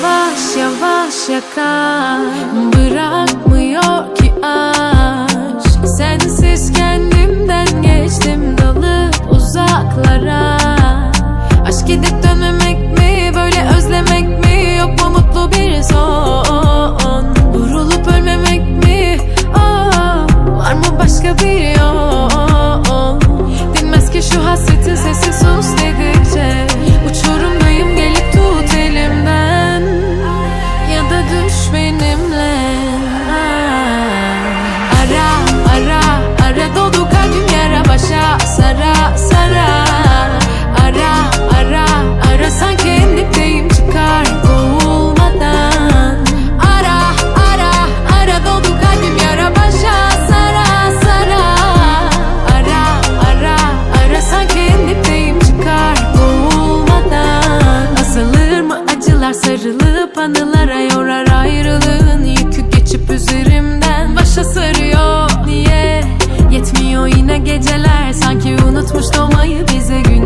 ваша, ваша кабира. Anılara yorar ayrılığın yükü geçip üzerimden. Başa sarıyor niye? Yetmiyor yine geceler. Sanki unutmuş doğmayı bize gün